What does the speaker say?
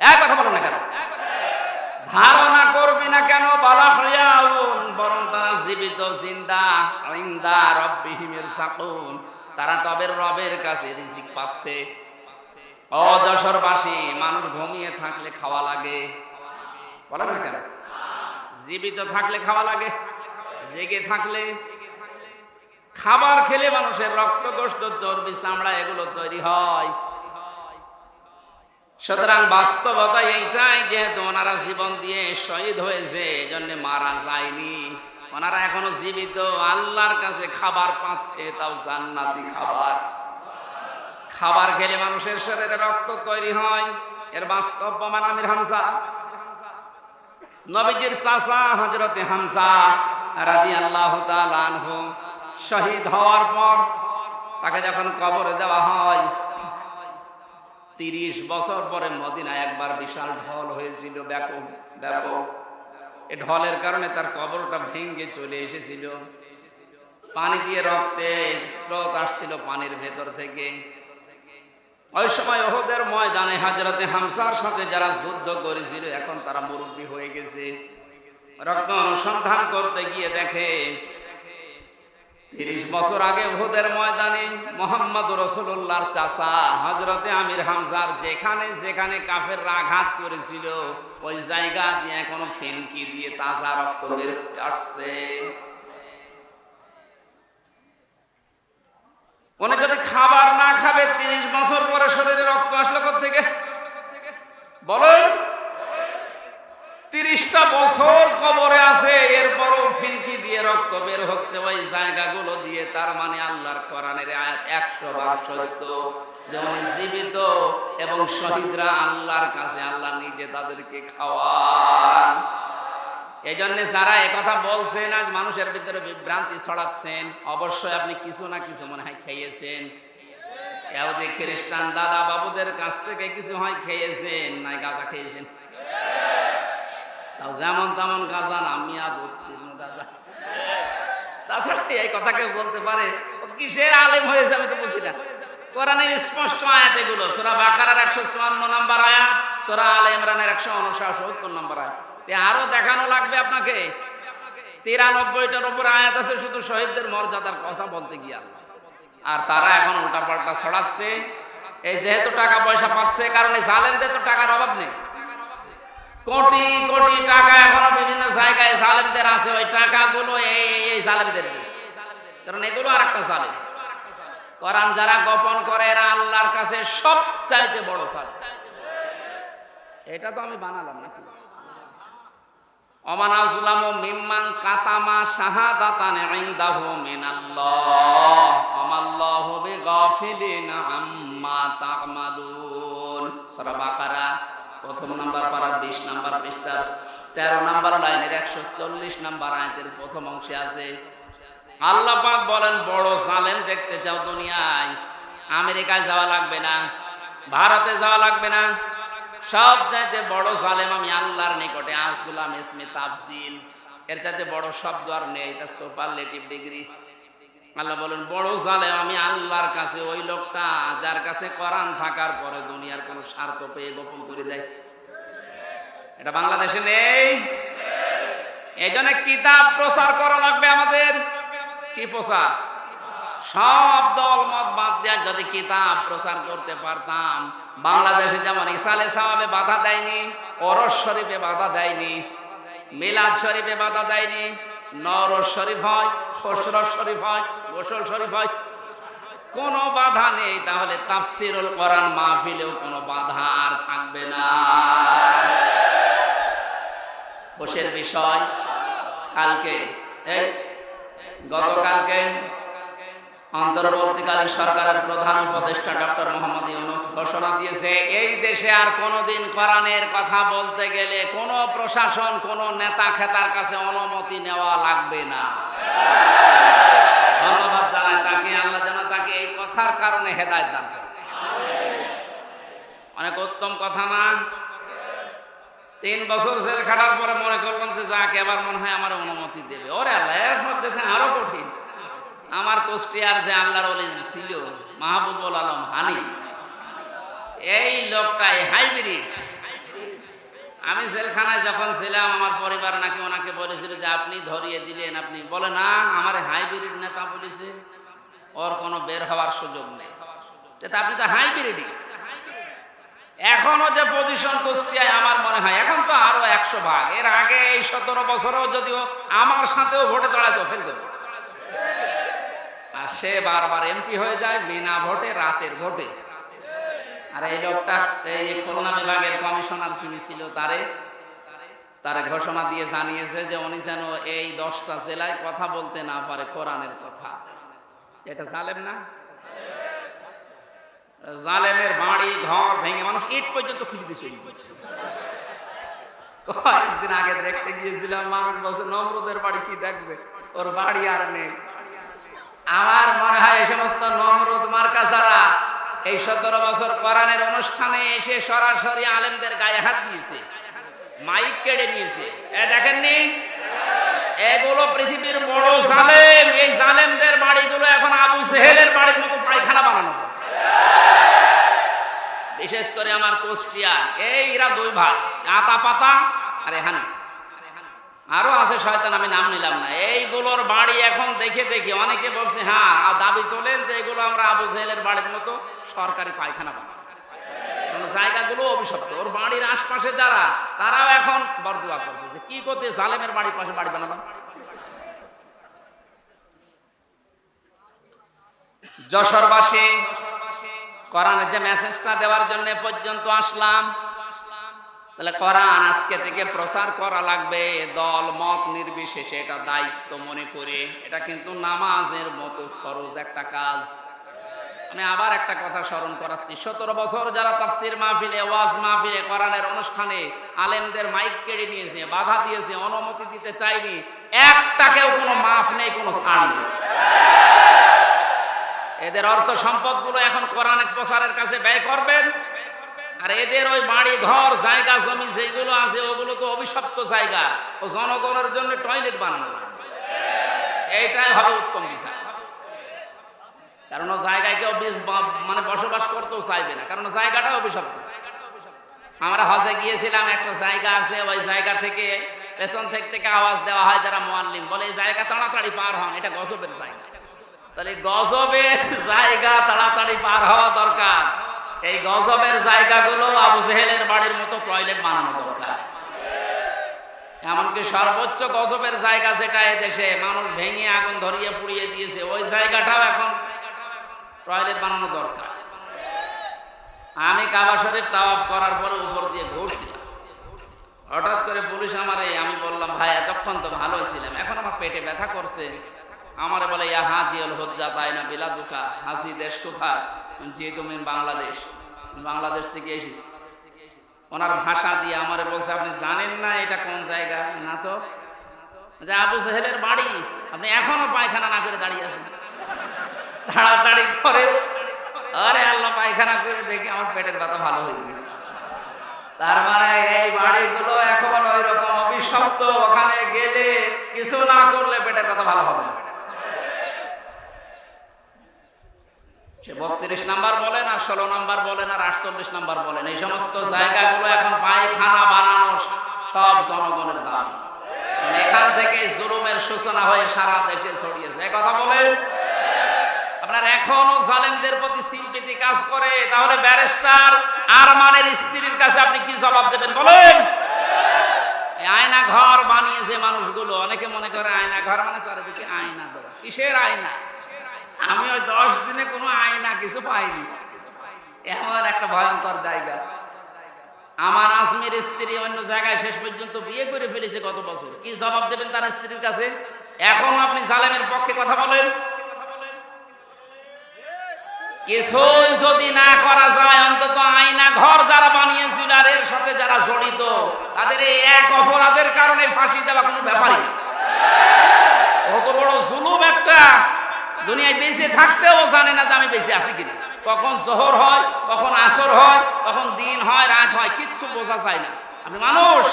এক কথা না কেন? ধারণা করবি না কেন বলা তারা জীবিত তারা তবে রবের কাছে রিজিক পাচ্ছে। ও যশোরবাসী মানুষ ঘুমিয়ে থাকলে খাওয়া লাগে। বলে না কেন? জীবিত থাকলে খাওয়া লাগে, জেগে থাকলে। খাবার খেলে মানুষের রক্ত চর্বি, চামড়া, এগুলো তৈরি হয়। সুতরাং বাস্তবতা এইটাই যেহেতু ওনারা জীবন দিয়ে শহীদ হয়েছে এই জন্য মারা যায়নি। ওনারা এখনও জীবিত, আল্লাহর কাছে খাবার পাচ্ছে, তাও জান্নাতি খাবার। খাবার খেলে মানুষের শরীরে রক্ত তৈরি হয়। এর বাস্তব প্রমাণ আমির হামসা নবীজির চাচা হজরতে হামসা রাদি আল্লাহ শহীদ হওয়ার পর তাকে যখন কবরে দেওয়া হয় তিরিশ বছর পরে মদিনায় একবার বিশাল ঢল হয়েছিল, ব্যাপক ব্যাপক। এ ঢলের কারণে তার কবরটা ভেঙে চলে এসেছিল। পানি দিয়ে রক্তে স্রোত আসছিল পানির ভেতর থেকে। ওই সময় ওহদের ময়দানে হাজরাতে হামসার সাথে যারা যুদ্ধ করেছিল, এখন তারা মুরব্বী হয়ে গেছে। রক্ত অনুসন্ধান করতে গিয়ে দেখে তিরিশ বছর আগে ওহদের ময়দানে মোহাম্মদ রসুল্লাহর চাষা হজরতে আমির হামজার যেখানে যেখানে কাফের আঘাত করেছিল, ওই জায়গা দিয়ে এখনও ফেনকি দিয়ে তাজা রক্ত বের হয়ে আসছে। উনি যদি খাবার না খাবে, তিরিশ বছর পরে শরীরে রক্ত আসলো থেকে বলেন, তিরিশটা বছর কবরে আছে রক্ত বের হচ্ছে ওই জায়গাগুলো দিয়ে, তার মানে আল্লাহর কোরআনের আয়াত একশো বার সত্য যেমন জীবিত এবং শহীদরা আল্লাহর কাছে আল্লাহ নিজে তাদেরকে খাওয়ান। এই জন্য যারা একথা বলছেন, আজ মানুষের ভিতরে বিভ্রান্তি ছড়াচ্ছেন, অবশ্যই আপনি কিছু না কিছু মনে হয় খেয়েছেন। এহুদি খ্রিস্টান দাদা বাবুদের কাছ থেকে কিছু হয় খেয়েছেন, নাই গাঁজা খেয়েছেন। যেমন তেমন গাঁজা না, মিয়া উত্তীর্ণ গাঁজা। তাছাড়া এই বলতে পারে। কিসের আলেম তো বুঝি না। কোরআনের স্পষ্ট আয়াত এগুলো, সোরা বাকারার একশো চুয়ান্ন নম্বর আয়াত, সোরা আলে ইমরানের একশো উনসত্তর নম্বর আয়াত। আরও দেখানো লাগবে আপনাকে? তিরানব্বইটার উপর আয়াত আছে, শুধু শহীদদের মর্যাদার কথা বলতে গিয়া আর তারা এখন উল্টা পাল্টা ছড়াচ্ছে। এই যেহেতু টাকা পয়সা পাচ্ছে, কারণ এই জালেমদের তো টাকার অভাব নেই। কোটি কোটি টাকা এখনও বিভিন্ন জায়গায় জালেমদের আছে। ওই টাকাগুলো এই, এই- জালেমদের দেশ কারণ এগুলো আর একটা জালেম। কোরআন যারা গোপন করে, এরা আল্লাহর কাছে সব চাইতে বড় জালেম। এটা তো আমি বানালাম নাকি? অমান আজলাম মিম্মান কাতামা শাহাদাতান ইনদাহু মিনাল্লাহ। আমাল্লাহু বিগাফিলিন আম্মা তা'মালুন। সূরা বাকারা। প্রথম নাম্বার পারার 20 নাম্বার পৃষ্ঠার 13 নাম্বার লাইনের 140 নাম্বার আয়াতের প্রথম অংশে আছে। আল্লাহ পাক বলেন, বড় জালেম দেখতে চাও দুনিয়ায়। আমেরিকায় যাওয়া লাগবে না। ভারতে যাওয়া লাগবে না। সব চাইতে বড় জালেম আমি আল্লাহর নিকটে। আসলাম ইসমে তাফজিল এর চাইতে বড় শব্দ আর নেই। এটা সুপারলেটিভ ডিগ্রি আল্লাহ বলেন, বড় জালেম, আমি আল্লাহর কাছে ওই লোকটা, যার কাছে কোরআন থাকার পরে দুনিয়ার কোনো স্বার্থ পেয়ে গোপন করে দেয়। এটা বাংলাদেশে নেই। এই জন্য কিতাব প্রচার করা লাগবে আমাদের। কি প্রচার? সব দল, মত বাদ দেওয়ার যদি কিতাব প্রচার করতে পারতাম, বাংলাদেশে যেমন ইসালে সাহাবে বাধা দেয়নি অরস শরীফে বাধা দেয়নি, মিলাদ শরীফে বাধা দেয়নি নরস শরীফ হয় খসরস শরীফ হয়, গোসল শরীফ হয়। কোনো বাধা নেই, তাহলে তাফসিরুল কোরআন মাহফিলেও কোনো বাধা আর থাকবে না। বসের বিষয়, কালকে, এই, গতকালকে অন্তর্বর্তীকালীন সরকারের প্রধান উপদেষ্টা ডক্টর মোহাম্মদ ইউনুস ঘোষণা দিয়েছে, এই দেশে আর কোনোদিন কোরআনের কথা বলতে গেলে কোনো প্রশাসন, কোনো নেতা খেতার কাছে অনুমতি নেওয়া লাগবে না। ধন্যবাদ জানাই তাকে, আল্লাহ যেন তাকে এই কথার কারণে হেদায়ত দান করে। অনেক উত্তম কথা না তিন বছর জেল খাটার পরে মনে করলাম যে যাক, এবার মনে হয় আমার অনুমতি দেবে। ওরে আল্লাহ এর মধ্যে আরও কঠিন। আমার কুষ্টিয়ার যে আল্লাহর ছিল, মাহবুবুল আলম হানি, এই লোকটাই হাইব্রিড। আমি জেলখানায় যখন ছিলাম, আমার পরিবার নাকি ওনাকে বলেছিল যে, আপনি ধরিয়ে দিলেন, আপনি বলে, না, আমার হাইব্রিড নেতা বলেছে, ওর কোনো বের হওয়ার সুযোগ নেই। আপনি তো হাইব্রিডই। এখনও যে পজিশন কুষ্টিয়ায় আমার মনে হয়, এখন তো আরও একশো ভাগ। এর আগে এই সতেরো বছরেও যদিও আমার সাথেও ভোটে দাঁড়াতো, ফেল দেবে আর সে বারবার এমপি হয়ে যায়, বিনা ভোটে, রাতের ভোটে। আর এই লোকটা, এই খুলনা বিভাগের কমিশনার যিনি ছিল তারে তারে ঘোষণা দিয়ে জানিয়েছে যে উনি যেন এই দশটা জেলায় কথা বলতে না পারে, কোরআনের কথা। এটা জালেম না? জালেমের বাড়ি, ঘর ভেঙে মানুষ ইট পর্যন্ত খুঁজে দিয়ে চলে গেছে। কয়েকদিন আগে দেখতে গিয়েছিলাম, মানুষ বলছে, নমরুদের বাড়ি কি দেখবে? ওর বাড়ি আর নেই। আমার মনে হয় এই সমস্ত নমরুদ মার্কা যারা এই সতেরো বছর কোরআনের অনুষ্ঠানে এসে সরাসরি আলেমদের গায়ে হাত দিয়েছে, মাইক কেড়ে নিয়েছে। এ দেখেননি? এগুলো পৃথিবীর বড় জালেম। এই জালেমদের বাড়িগুলো এখন আবু সেহেলের বাড়ির মতো পায়খানা বানানো। বিশেষ করে আমার কুষ্টিয়া, এই এরা দুই ভাই, আতা পাতা আর এখানে আরও আছে, শয়তান, আমি নাম নিলাম না। এইগুলোর বাড়ি এখন দেখে দেখে অনেকে বলছে হ্যাঁ দাবি তোলেন যে এগুলো আমরা আবু জেহেলের বাড়ির মতো সরকারি পায়খানা বানাবো। জায়গাগুলো অভিশপ্ত। ওর বাড়ির আশপাশে যারা, তারাও এখন বরদুয়া করছে যে, কি করতে জালেমের বাড়ির পাশে বাড়ি বানাবেন যশোরবাসী, কোরআনের যে মেসেজটা দেওয়ার জন্য পর্যন্ত আসলাম। তাহলে কোরআন আজকে থেকে প্রচার করা লাগবে, দল, মত নির্বিশেষে, এটা দায়িত্ব মনে করে। এটা কিন্তু নামাজের মতো ফরজ একটা কাজ। আমি আবার একটা কথা স্মরণ করাচ্ছি। সতেরো বছর যারা তাফসির মাহফিলে, ওয়াজ মাহফিলে, কোরআনের অনুষ্ঠানে আলেমদের মাইক কেড়ে নিয়েছে, বাধা দিয়েছে, অনুমতি দিতে চাইনি একটাকেও কোনো মাফ নেই, কোনো ছাড় নেই। এদের অর্থ সম্পদগুলো এখন কোরআন প্রচারের কাছে ব্যয় করবেন। আর এদের ওই বাড়ি, ঘর, জায়গা, জমি যেগুলো আছে, ওগুলো তো অভিশপ্ত জায়গা। ও জনগণের জন্য টয়লেট বানানো। এইটাই হবে উত্তম বিচার। কারণ জায়গায় কেউ মানে বসবাস করতেও চাইবে না। কারণ জায়গাটা অভিশপ্ত। আমরা হজে গিয়েছিলাম, একটা জায়গা আছে, ওই জায়গা থেকে পেছন থেকে থেকে আওয়াজ দেওয়া হয় যারা মোয়াল্লিম। বলে, এই জায়গা তাড়াতাড়ি পার হন, এটা গজবের জায়গা। তাহলে গজবের জায়গা তাড়াতাড়ি পার হওয়া দরকার। এই গজবের জায়গাগুলো আবু জেহেলের বাড়ির মতো টয়লেট বানানো দরকার। এমনকি সর্বোচ্চ গজবের জায়গা যেটা এদেশে মানুষ ভেঙে আগুন ধরিয়ে পুড়িয়ে দিয়েছে, ওই জায়গাটাও এখন টয়লেট বানানো দরকার। আমি কাবা শরীফ তাওয়াফ করার পরে উপর দিয়ে ঘুরছিলাম। হঠাৎ করে পুলিশ আমারে, আমি বললাম, ভাই, এতক্ষণ তো ভালো ছিলাম, এখন আমার পেটে ব্যথা করছে। আমারে বলে, ইয়া হাজিউল হজ্জা তাই না, বিলা দুকা হাসি দেশ কোথায়? যে তুমি বাংলাদেশ বাংলাদেশ থেকে এসেছি। ওনার ভাষা দিয়ে আমারে বলছে, আপনি জানেন না এটা কোন জায়গা? না তো। আবু সাহেবের বাড়ি, আপনি এখনও পায়খানা না করে দাঁড়িয়ে আছেন। তাড়াতাড়ি করে আরে আল্লাহ, পায়খানা করে দেখি আমার পেটের ব্যথা ভালো হয়ে গেছে। তার মানে এই বাড়িগুলো এখন ওই রকম অভিশপ্ত ওখানে গেলে কিছু না করলে পেটের কথা ভালো হবে না। বত্রিশ নাম্বার বলেন আর ষোলো নাম্বার বলেন আর আটচল্লিশ নাম্বার বলেন এই সমস্ত জায়গাগুলো এখন পায়খানা বানানো সব জনগণের দাম এখান থেকে জুলুমের সূচনা হয়ে সারা দেশে ছড়িয়েছে কথা বলেন? আপনার এখনও জালেমদের প্রতি সিম্পিতি কাজ করে, তাহলে ব্যারিস্টার আরমানের স্ত্রীর কাছে আপনি কি জবাব দেবেন বলেন? আয়না ঘর বানিয়েছে মানুষগুলো, অনেকে মনে করে আয়না ঘর মানে চারিদিকে আয়না দেওয়া। কিসের আয়না? আমি ওই দশ দিনে কোনো আয়না কিছু পাইনি। এমন একটা ভয়ঙ্কর জায়গা। আমার আজমির স্ত্রী অন্য জায়গায় শেষ পর্যন্ত বিয়ে করে ফেলেছে গত বছর। কি জবাব দেবেন তার স্ত্রীর কাছে? এখনও আপনি জালেমের পক্ষে কথা বলেন? কিছুই যদি না করা যায়, অন্তত আয়না ঘর যারা বানিয়েছিল আর এর সাথে যারা জড়িত, তাদের এই এক অপরাধের কারণে ফাঁসি দেওয়া কোনো ব্যাপারই। কত বড় জুলুম একটা। দুনিয়ায় বেঁচে থাকতেও জানে না যে আমি বেঁচে আছি কিনা। কখন জোহর হয়, কখন আসর হয়, কখন দিন হয়, রাত হয়, কিচ্ছু বোঝা যায় না। আমি মানুষ